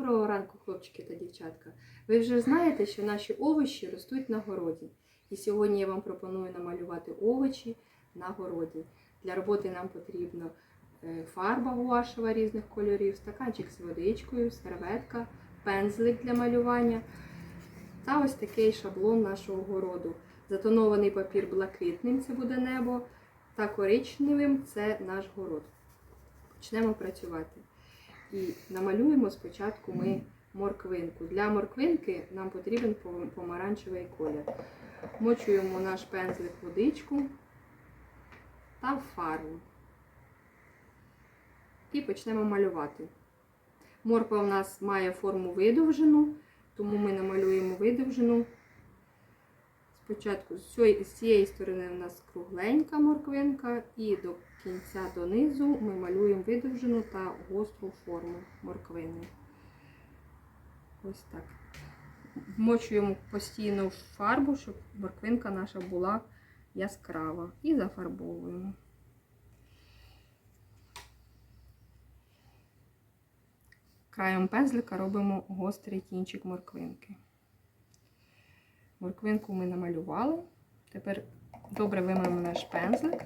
Доброго ранку, хлопчики та дівчатка. Ви вже знаєте, що наші овочі ростуть на городі. І сьогодні я вам пропоную намалювати овочі на городі. Для роботи нам потрібно е, фарба гуашева різних кольорів, стаканчик з водичкою, серветка, пензлик для малювання та ось такий шаблон нашого городу. Затонований папір блакитним це буде небо, та коричневим це наш город. Почнемо працювати. І намалюємо спочатку ми морквинку. Для морквинки нам потрібен помаранчевий колір. Мочуємо наш пензлик водичку та фарбу. І почнемо малювати. Морква у нас має форму видовжену, тому ми намалюємо видовжену. Спочатку з цієї- сторони у нас кругленька морквинка, і до кінця донизу ми малюємо видовжену та гостру форму морквини. Ось так. Вмочуємо постійно фарбу, щоб морквинка наша була яскрава. І зафарбовуємо. Краєм пензлика робимо гострий кінчик морквинки. Морквинку ми намалювали. Тепер добре вимиємо наш пензлик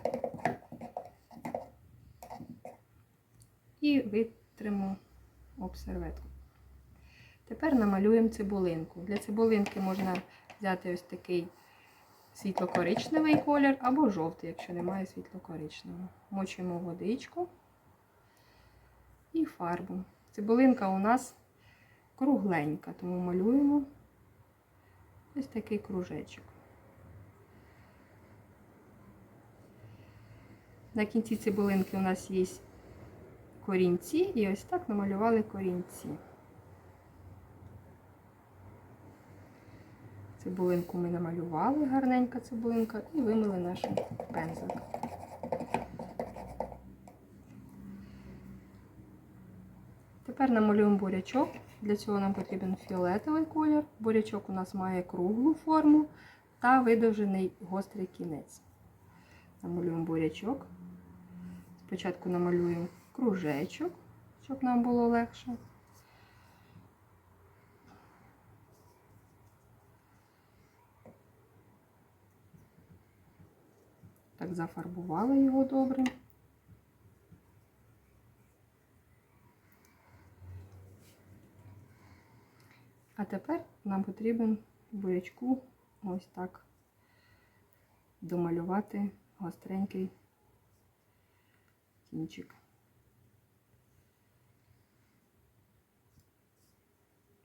і витримо об серветку. Тепер намалюємо цибулинку. Для цибулинки можна взяти ось такий світло-коричневий колір або жовтий, якщо немає світло-коричневого. Мочуємо водичку і фарбу. Цибулинка у нас кругленька, тому малюємо ось такий кружечок. На кінці цибулинки у нас є корінці, і ось так намалювали корінці. Цибулинку ми намалювали, гарненька цибулинка, і вимили наш пензлик. Тепер намалюємо бурячок. Для цього нам потрібен фіолетовий колір. Бурячок у нас має круглу форму та видовжений гострий кінець. Намалюємо бурячок. Спочатку намалюємо кружечок, щоб нам було легше. Так, зафарбували його добре. А тепер нам потрібен бурячку ось так домалювати гостренький кінчик.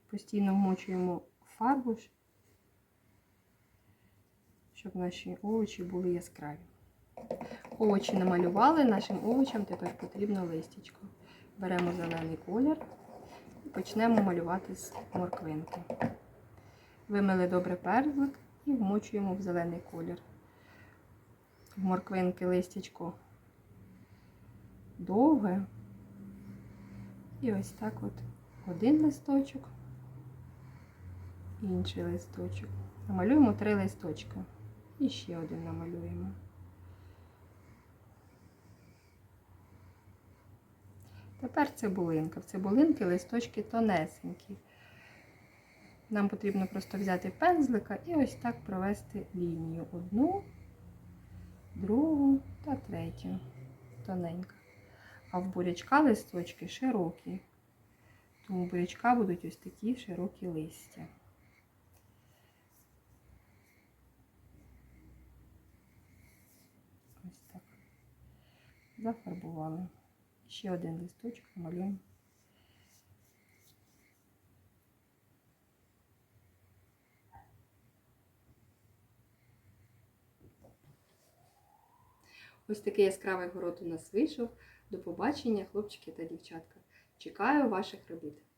Постійно вмочуємо фарбу, щоб наші овочі були яскраві. Овочі намалювали, нашим овочам тепер потрібно листячко. Беремо зелений колір почнемо малювати з морквинки. Вимили добре пензлик і вмочуємо в зелений колір. В морквинки листячко довге. І ось так от один листочок, інший листочок. Намалюємо три листочка. І ще один намалюємо. Тепер цибулинка. В цибулинки листочки тонесенькі. Нам потрібно просто взяти пензлика і ось так провести лінію. Одну, другу та третю. Тоненька. А в бурячка листочки широкі. Тому бурячка будуть ось такі широкі листя. Ось так. Зафарбували. Ще один листочок малюємо. Ось такий яскравий город у нас вийшов. До побачення, хлопчики та дівчатка. Чекаю ваших робіт.